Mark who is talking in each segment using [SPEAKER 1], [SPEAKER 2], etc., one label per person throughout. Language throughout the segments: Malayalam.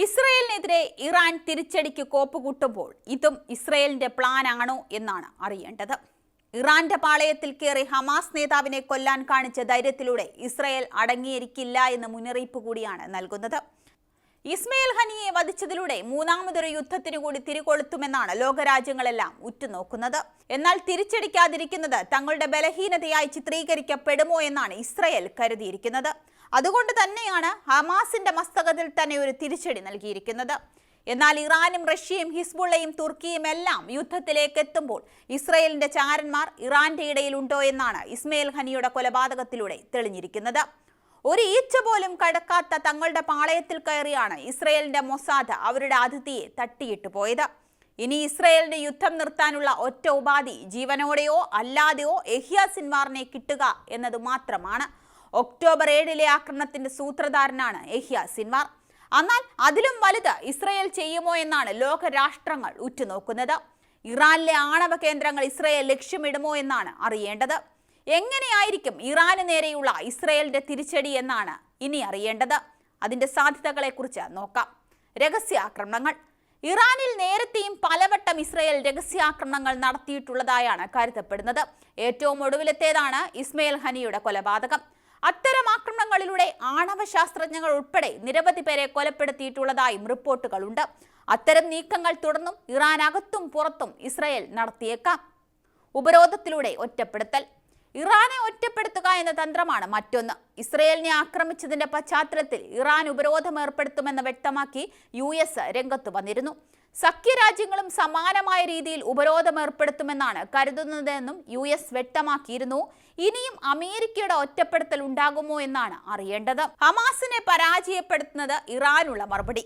[SPEAKER 1] ഇസ്രയേലിനെതിരെ ഇറാൻ തിരിച്ചടിക്ക് കോപ്പുകൂട്ടുമ്പോൾ ഇതും ഇസ്രയേലിന്റെ പ്ലാനാണോ എന്നാണ് അറിയേണ്ടത്. ഇറാന്റെ പാളയത്തിൽ കയറി ഹമാസ് നേതാവിനെ കൊല്ലാൻ കാണിച്ച ധൈര്യത്തിലൂടെ ഇസ്രയേൽ അടങ്ങിയിരിക്കില്ല എന്ന മുന്നറിയിപ്പ് കൂടിയാണ് നൽകുന്നത്. ഇസ്മയിൽ ഹനിയെ വധിച്ചതിലൂടെ മൂന്നാമതൊരു യുദ്ധത്തിനു കൂടി തിരികൊളുത്തുമെന്നാണ് ലോകരാജ്യങ്ങളെല്ലാം ഉറ്റുനോക്കുന്നത്. എന്നാൽ തിരിച്ചടിക്കാതിരിക്കുന്നത് തങ്ങളുടെ ബലഹീനതയായി ചിത്രീകരിക്കപ്പെടുമോ എന്നാണ് ഇസ്രയേൽ കരുതിയിരിക്കുന്നത്. അതുകൊണ്ട് തന്നെയാണ് ഹമാസിന്റെ മസ്തകത്തിൽ തന്നെ ഒരു തിരിച്ചടി നൽകിയിരിക്കുന്നത്. എന്നാൽ ഇറാനും റഷ്യയും ഹിസ്ബുള്ളയും തുർക്കിയും എല്ലാം യുദ്ധത്തിലേക്ക് എത്തുമ്പോൾ ഇസ്രയേലിന്റെ ചാരന്മാർ ഇറാന്റെ ഇടയിലുണ്ടോ എന്നാണ് ഇസ്മയിൽ ഹനിയുടെ കൊലപാതകത്തിലൂടെ തെളിഞ്ഞിരിക്കുന്നത്. ഒരു ഈച്ച പോലും കടക്കാത്ത തങ്ങളുടെ പാളയത്തിൽ കയറിയാണ് ഇസ്രയേലിന്റെ മൊസാദ് അവരുടെ അതിഥിയെ തട്ടിയിട്ട് പോയത്. ഇനി ഇസ്രയേലിന്റെ യുദ്ധം നിർത്താനുള്ള ഒറ്റ ഉപാധി ജീവനോടെയോ അല്ലാതെയോ എഹിയ സിൻവാറിനെ കിട്ടുക എന്നത് മാത്രമാണ്. ഒക്ടോബർ ഏഴിലെ ആക്രമണത്തിന്റെ സൂത്രധാരനാണ് എഹിയ സിൻവാർ. എന്നാൽ അതിലും വലുത് ഇസ്രയേൽ ചെയ്യുമോ എന്നാണ് ലോകരാഷ്ട്രങ്ങൾ ഉറ്റുനോക്കുന്നത്. ഇറാനിലെ ആണവ കേന്ദ്രങ്ങൾ ഇസ്രയേൽ ലക്ഷ്യമിടുമോ എന്നാണ് അറിയേണ്ടത്. എങ്ങനെയായിരിക്കും ഇറാന് നേരെയുള്ള ഇസ്രയേലിന്റെ തിരിച്ചടി എന്നാണ് ഇനി അറിയേണ്ടത്. അതിന്റെ സാധ്യതകളെക്കുറിച്ച് നോക്കാം. രഹസ്യാക്രമണങ്ങൾ ഇറാനിൽ നേരത്തെയും പലവട്ടം ഇസ്രയേൽ രഹസ്യാക്രമണങ്ങൾ നടത്തിയിട്ടുള്ളതായാണ് കരുതപ്പെടുന്നത്. ഏറ്റവും ഒടുവിലത്തേതാണ് ഇസ്മയിൽ ഹനിയുടെ കൊലപാതകം. അത്തരം ആക്രമണങ്ങളിലൂടെ ആണവ ശാസ്ത്രജ്ഞങ്ങൾ ഉൾപ്പെടെ നിരവധി പേരെ കൊലപ്പെടുത്തിയിട്ടുള്ളതായും റിപ്പോർട്ടുകളുണ്ട്. അത്തരം നീക്കങ്ങൾ തുടർന്നും ഇറാൻ അകത്തും പുറത്തും ഇസ്രയേൽ നടത്തിയേക്കാം. ഉപരോധത്തിലൂടെ ഒറ്റപ്പെടുത്തൽ. ഇറാനെ ഒറ്റപ്പെടുത്തുക എന്ന തന്ത്രമാണ് മറ്റൊന്ന്. ഇസ്രയേലിനെ ആക്രമിച്ചതിന്റെ പശ്ചാത്തലത്തിൽ ഇറാൻ ഉപരോധം ഏർപ്പെടുത്തുമെന്ന് വ്യക്തമാക്കി യു എസ് രംഗത്ത് വന്നിരുന്നു. സഖ്യരാജ്യങ്ങളും സമാനമായ രീതിയിൽ ഉപരോധം ഏർപ്പെടുത്തുമെന്നാണ് കരുതുന്നതെന്നും യു എസ് വ്യക്തമാക്കിയിരുന്നു. ഇനിയും അമേരിക്കയുടെ ഒറ്റപ്പെടുത്തൽ ഉണ്ടാകുമോ എന്നാണ് അറിയേണ്ടത്. ഹമാസിനെ പരാജയപ്പെടുത്തുന്നത് ഇറാനുള്ള മറുപടി.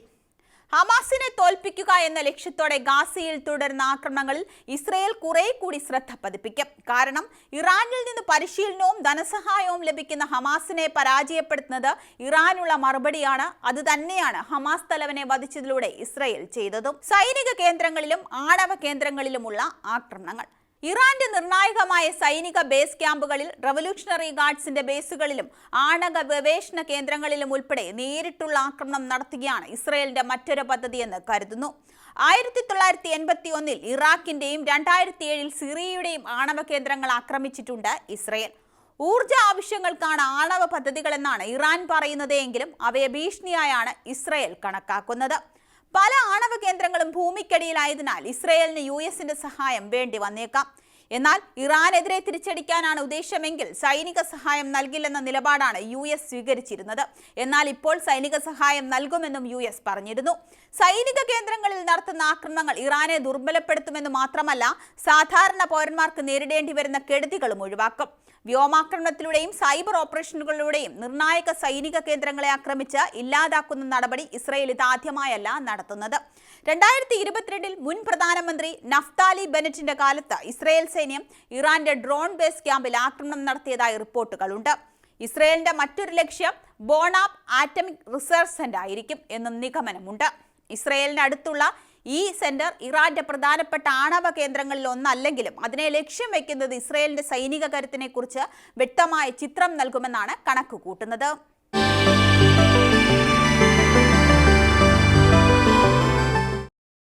[SPEAKER 1] ഹമാസിനെ തോൽപ്പിക്കുക എന്ന ലക്ഷ്യത്തോടെ ഗാസയിൽ തുടരുന്ന ആക്രമണങ്ങളിൽ ഇസ്രയേൽ കുറെ കൂടി ശ്രദ്ധ പതിപ്പിക്കും. കാരണം ഇറാനിൽ നിന്ന് പരിശീലനവും ധനസഹായവും ലഭിക്കുന്ന ഹമാസിനെ പരാജയപ്പെടുത്തുന്നത് ഇറാനുള്ള മറുപടിയാണ്. അത് തന്നെയാണ് ഹമാസ് തലവനെ വധിച്ചതിലൂടെ ഇസ്രയേൽ ചെയ്തതും. സൈനിക കേന്ദ്രങ്ങളിലും ആണവ കേന്ദ്രങ്ങളിലുമുള്ള ആക്രമണങ്ങൾ. ഇറാന്റെ നിർണായകമായ സൈനിക ബേസ് ക്യാമ്പുകളിൽ റവല്യൂഷണറി ഗാർഡ്സിന്റെ ബേസുകളിലും ആണവ ഗവേഷണ കേന്ദ്രങ്ങളിലും ഉൾപ്പെടെ നേരിട്ടുള്ള ആക്രമണം നടത്തുകയാണ് ഇസ്രയേലിന്റെ മറ്റൊരു പദ്ധതിയെന്ന് കരുതുന്നു. ആയിരത്തി തൊള്ളായിരത്തി എൺപത്തി ഒന്നിൽ ഇറാഖിന്റെയും രണ്ടായിരത്തി ഏഴിൽ സിറിയയുടെയും ആണവ കേന്ദ്രങ്ങൾ ആക്രമിച്ചിട്ടുണ്ട് ഇസ്രയേൽ. ഊർജ ആവശ്യങ്ങൾക്കാണ് ആണവ പദ്ധതികളെന്നാണ് ഇറാൻ പറയുന്നത് എങ്കിലും അവയെ ഭീഷണിയായാണ് ഇസ്രയേൽ കണക്കാക്കുന്നത്. പല ആണവ കേന്ദ്രങ്ങളും ഭൂമിക്കടിയിലായതിനാൽ ഇസ്രയേലിന് യു എസിന്റെ സഹായം വേണ്ടി വന്നേക്കാം. എന്നാൽ ഇറാനെതിരെ തിരിച്ചടിക്കാനാണ് ഉദ്ദേശമെങ്കിൽ സൈനിക സഹായം നൽകില്ലെന്ന നിലപാടാണ് യു എസ് സ്വീകരിച്ചിരുന്നത്. എന്നാൽ ഇപ്പോൾ സൈനിക സഹായം നൽകുമെന്നും യു എസ് പറഞ്ഞിരുന്നു. സൈനിക കേന്ദ്രങ്ങളിൽ നടത്തുന്ന ആക്രമണങ്ങൾ ഇറാനെ ദുർബലപ്പെടുത്തുമെന്ന് മാത്രമല്ല സാധാരണ പൗരന്മാർക്ക് നേരിടേണ്ടി വരുന്ന കെടുതികളും ഒഴിവാക്കും. വ്യോമാക്രമണത്തിലൂടെയും സൈബർ ഓപ്പറേഷനുകളിലൂടെയും നിർണായക സൈനിക കേന്ദ്രങ്ങളെ ആക്രമിച്ച് ഇല്ലാതാക്കുന്ന നടപടി ഇസ്രയേൽ ഇതാദ്യമായല്ല നടത്തുന്നത്. രണ്ടായിരത്തി ഇരുപത്തിരണ്ടിൽ മുൻ പ്രധാനമന്ത്രി നഫ്താലി ബെനറ്റിന്റെ കാലത്ത് ഇസ്രയേൽ സൈന്യം ഇറാന്റെ ഡ്രോൺ ബേസ് ക്യാമ്പിൽ ആക്രമണം നടത്തിയതായി റിപ്പോർട്ടുകളുണ്ട്. ഇസ്രയേലിന്റെ മറ്റൊരു ലക്ഷ്യം ബോണാബ് ആറ്റമിക് റിസർച്ച് സെന്റർ ആയിരിക്കും എന്നും നിഗമനമുണ്ട്. ഇസ്രയേലിന് അടുത്തുള്ള ഈ സെന്റർ ഇറാന്റെ പ്രധാനപ്പെട്ട ആണവ കേന്ദ്രങ്ങളിൽ ഒന്നല്ലെങ്കിലും അതിനെ ലക്ഷ്യം വെക്കുന്നത് ഇസ്രയേലിന്റെ സൈനിക കരുത്തിനെ കുറിച്ച് വ്യക്തമായ ചിത്രം നൽകുമെന്നാണ് കണക്ക് കൂട്ടുന്നത്